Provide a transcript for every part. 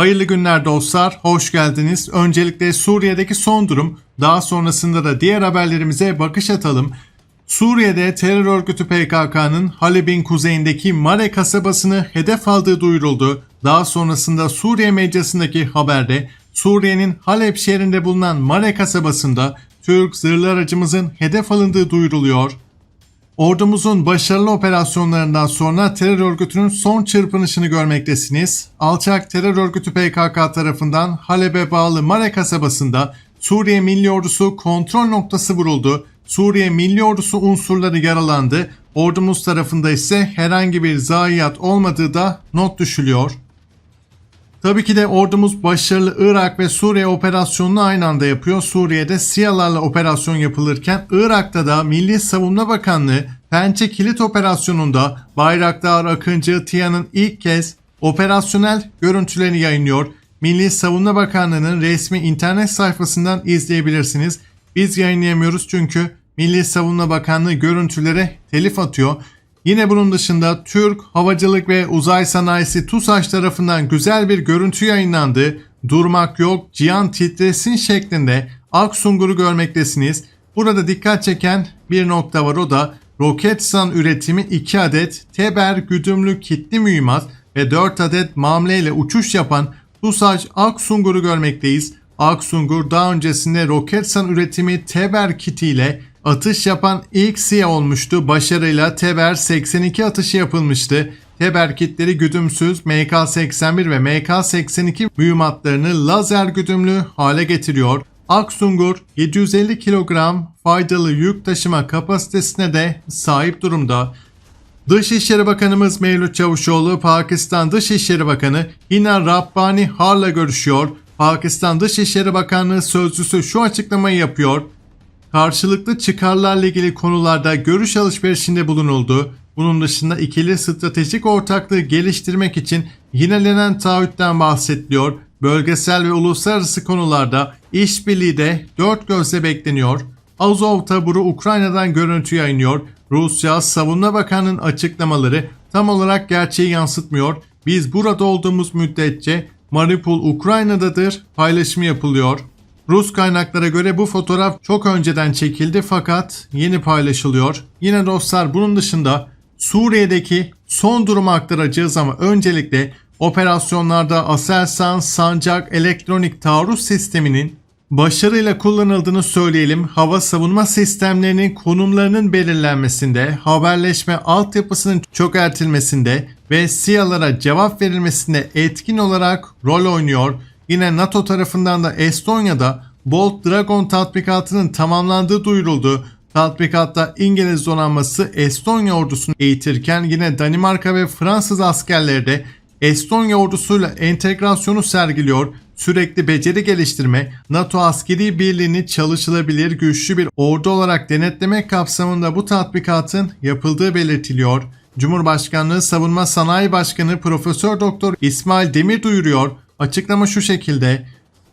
Hayırlı günler dostlar, hoş geldiniz. Öncelikle Suriye'deki son durum, daha sonrasında da diğer haberlerimize bakış atalım. Suriye'de terör örgütü PKK'nın Halep'in kuzeyindeki Mare kasabasını hedef aldığı duyuruldu. Daha sonrasında Suriye medyasındaki haberde Suriye'nin Halep şehrinde bulunan Mare kasabasında Türk zırhlı aracımızın hedef alındığı duyuruluyor. Ordumuzun başarılı operasyonlarından sonra terör örgütünün son çırpınışını görmektesiniz. Alçak terör örgütü PKK tarafından Halep'e bağlı Mare kasabasında Suriye Milli Ordusu kontrol noktası vuruldu. Suriye Milli Ordusu unsurları yaralandı. Ordumuz tarafında ise herhangi bir zayiat olmadığı da not düşülüyor. Tabii ki de ordumuz başarılı Irak ve Suriye operasyonunu aynı anda yapıyor. Suriye'de SİHA'larla operasyon yapılırken Irak'ta da Milli Savunma Bakanlığı Pençe Kilit Operasyonu'nda Bayraktar Akıncı TİA'nın ilk kez operasyonel görüntülerini yayınlıyor. Milli Savunma Bakanlığı'nın resmi internet sayfasından izleyebilirsiniz. Biz yayınlayamıyoruz çünkü Milli Savunma Bakanlığı görüntülere telif atıyor. Yine bunun dışında Türk Havacılık ve Uzay Sanayisi TUSAŞ tarafından güzel bir görüntü yayınlandı. Durmak yok, cihan titresin şeklinde Aksungur'u görmektesiniz. Burada dikkat çeken bir nokta var o da Roketsan üretimi 2 adet Teber güdümlü kitli mühimmat ve 4 adet mamle ile uçuş yapan TUSAŞ Aksungur'u görmekteyiz. Aksungur daha öncesinde Roketsan üretimi Teber kiti ile atış yapan ilk SİHA olmuştu. Başarıyla Teber 82 atışı yapılmıştı. Teber kitleri güdümsüz MK-81 ve MK-82 mühimmatlarını lazer güdümlü hale getiriyor. Aksungur 750 kilogram faydalı yük taşıma kapasitesine de sahip durumda. Dışişleri Bakanımız Mevlüt Çavuşoğlu, Pakistan Dışişleri Bakanı Hina Rabbani Har'la görüşüyor. Pakistan Dışişleri Bakanlığı sözcüsü şu açıklamayı yapıyor. Karşılıklı çıkarlarla ilgili konularda görüş alışverişinde bulunuldu. Bunun dışında ikili stratejik ortaklığı geliştirmek için yinelenen taahhütten bahsediliyor. Bölgesel ve uluslararası konularda işbirliği de dört gözle bekleniyor. Azov taburu Ukrayna'dan görüntü yayınlıyor. Rusya Savunma Bakanı'nın açıklamaları tam olarak gerçeği yansıtmıyor. Biz burada olduğumuz müddetçe Mariupol Ukrayna'dadır paylaşımı yapılıyor. Rus kaynaklara göre bu fotoğraf çok önceden çekildi fakat yeni paylaşılıyor. Yine dostlar bunun dışında Suriye'deki son durumu aktaracağız ama öncelikle operasyonlarda Aselsan Sancak elektronik taarruz sisteminin başarıyla kullanıldığını söyleyelim. Hava savunma sistemlerinin konumlarının belirlenmesinde, haberleşme altyapısının çökertilmesinde ve SİHA'lara cevap verilmesinde etkin olarak rol oynuyor. Yine NATO tarafından da Estonya'da Bolt Dragon tatbikatının tamamlandığı duyuruldu. Tatbikatta İngiliz donanması Estonya ordusunu eğitirken yine Danimarka ve Fransız askerleri de Estonya ordusuyla entegrasyonu sergiliyor. Sürekli beceri geliştirme, NATO askeri birliğini çalışılabilir güçlü bir ordu olarak denetlemek kapsamında bu tatbikatın yapıldığı belirtiliyor. Cumhurbaşkanlığı Savunma Sanayi Başkanı Profesör Doktor İsmail Demir duyuruyor. Açıklama şu şekilde.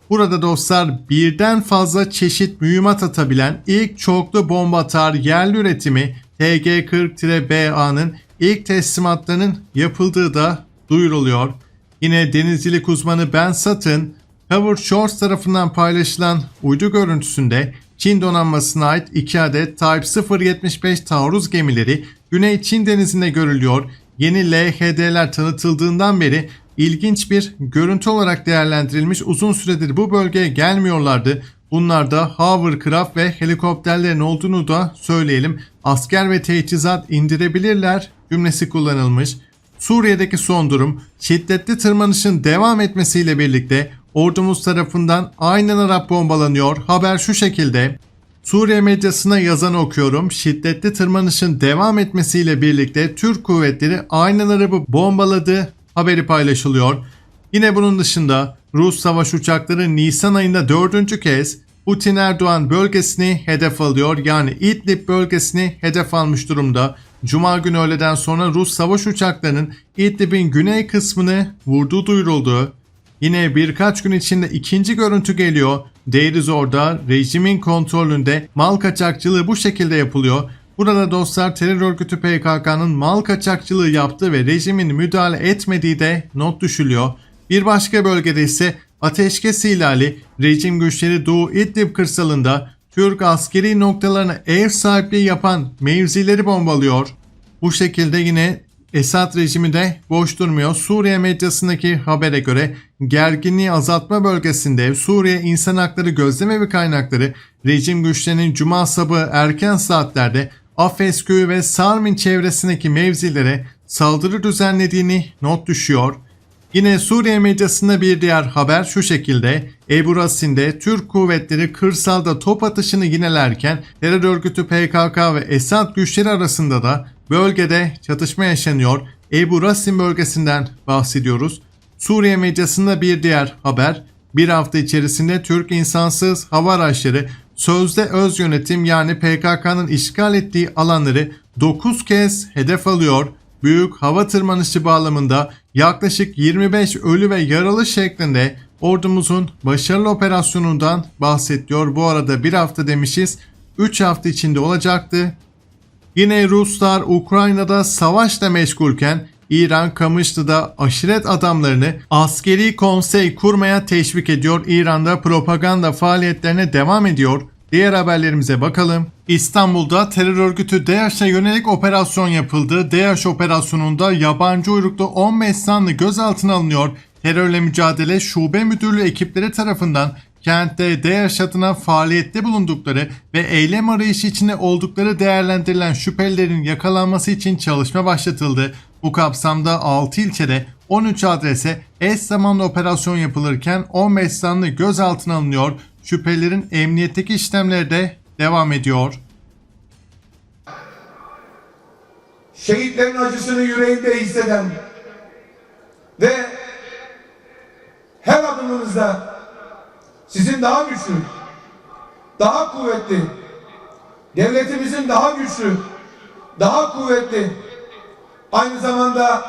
Burada dostlar birden fazla çeşit mühimmat atabilen ilk çoklu bomba atar yerli üretimi TG-40-BA'nın ilk teslimatlarının yapıldığı da duyuruluyor. Yine denizcilik uzmanı Ben Sutton, Howard Shores tarafından paylaşılan uydu görüntüsünde Çin donanmasına ait 2 adet Type 075 taarruz gemileri Güney Çin denizinde görülüyor. Yeni LHD'ler tanıtıldığından beri ilginç bir görüntü olarak değerlendirilmiş uzun süredir bu bölgeye gelmiyorlardı. Bunlarda hovercraft ve helikopterlerin olduğunu da söyleyelim. Asker ve teçhizat indirebilirler cümlesi kullanılmış. Suriye'deki son durum şiddetli tırmanışın devam etmesiyle birlikte ordumuz tarafından aynen Arap bombalanıyor. Haber şu şekilde. Suriye medyasına yazanı okuyorum. Şiddetli tırmanışın devam etmesiyle birlikte Türk kuvvetleri aynen Arap'ı bombaladı haberi paylaşılıyor. Yine bunun dışında Rus savaş uçakları Nisan ayında dördüncü kez Putin Erdoğan bölgesini hedef alıyor. Yani İdlib bölgesini hedef almış durumda. Cuma günü öğleden sonra Rus savaş uçaklarının İdlib'in güney kısmını vurduğu duyuruldu. Yine birkaç gün içinde ikinci görüntü geliyor. Deirizor'da rejimin kontrolünde mal kaçakçılığı bu şekilde yapılıyor. Burada dostlar terör örgütü PKK'nın mal kaçakçılığı yaptığı ve rejimin müdahale etmediği de not düşülüyor. Bir başka bölgede ise ateşkes ihlali rejim güçleri Doğu İdlib kırsalında Türk askeri noktalarına ev sahipliği yapan mevzileri bombalıyor. Bu şekilde yine Esad rejimi de boş durmuyor. Suriye medyasındaki habere göre gerginliği azaltma bölgesinde Suriye İnsan Hakları Gözlemevi kaynakları rejim güçlerinin cuma sabahı erken saatlerde Afes köyü ve Sarmin çevresindeki mevzilere saldırı düzenlediğini not düşüyor. Yine Suriye medyasında bir diğer haber şu şekilde. Ebu Rasin'de Türk kuvvetleri kırsalda top atışını yinelerken terör örgütü PKK ve Esad güçleri arasında da bölgede çatışma yaşanıyor. Ebu Rasin bölgesinden bahsediyoruz. Suriye medyasında bir diğer haber. Bir hafta içerisinde Türk insansız hava araçları sözde öz yönetim yani PKK'nın işgal ettiği alanları 9 kez hedef alıyor büyük hava tırmanışı bağlamında yaklaşık 25 ölü ve yaralı şeklinde ordumuzun başarılı operasyonundan bahsediyor. Bu arada bir hafta demişiz 3 hafta içinde olacaktı. Yine Ruslar Ukrayna'da savaşla meşgulken İran Kamışlı'da aşiret adamlarını askeri konsey kurmaya teşvik ediyor. İran'da propaganda faaliyetlerine devam ediyor. Diğer haberlerimize bakalım. İstanbul'da terör örgütü DAEŞ'e yönelik operasyon yapıldı. DAEŞ operasyonunda yabancı uyruklu 15 sanlı gözaltına alınıyor. Terörle mücadele şube müdürlüğü ekipleri tarafından kentte DAEŞ adına faaliyette bulundukları ve eylem arayışı içinde oldukları değerlendirilen şüphelilerin yakalanması için çalışma başlatıldı. Bu kapsamda 6 ilçede 13 adrese eş zamanlı operasyon yapılırken 15 sanlı gözaltına alınıyor. Şüphelilerin emniyetteki işlemleri de devam ediyor. şehitlerin acısını yüreğinde hisseden ve her adımınızda sizin daha güçlü, daha kuvvetli, devletimizin daha güçlü, daha kuvvetli, aynı zamanda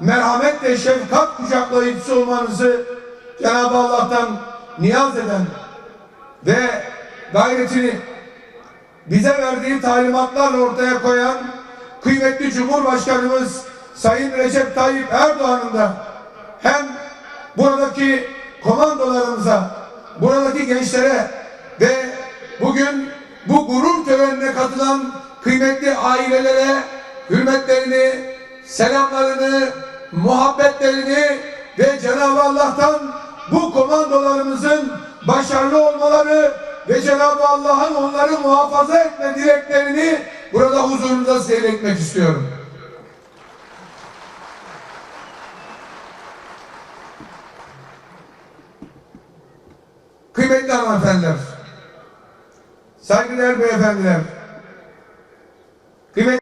merhamet ve şefkat kucaklayıcısı olmanızı Cenab-ı Allah'tan niyaz eden ve gayretini bize verdiği talimatlarla ortaya koyan kıymetli Cumhurbaşkanımız Sayın Recep Tayyip Erdoğan'ın da hem buradaki komandolarımıza, buradaki gençlere ve bugün bu gurur törenine katılan kıymetli ailelere hürmetlerini, selamlarını, muhabbetlerini ve Cenab-ı Allah'tan bu komandolarımızın başarılı olmaları ve Cenab-ı Allah'ın onları muhafaza etme dileklerini burada huzurunuzda seyretmek istiyorum. Kıymetli hanımefendiler, saygıdeğer beyefendiler,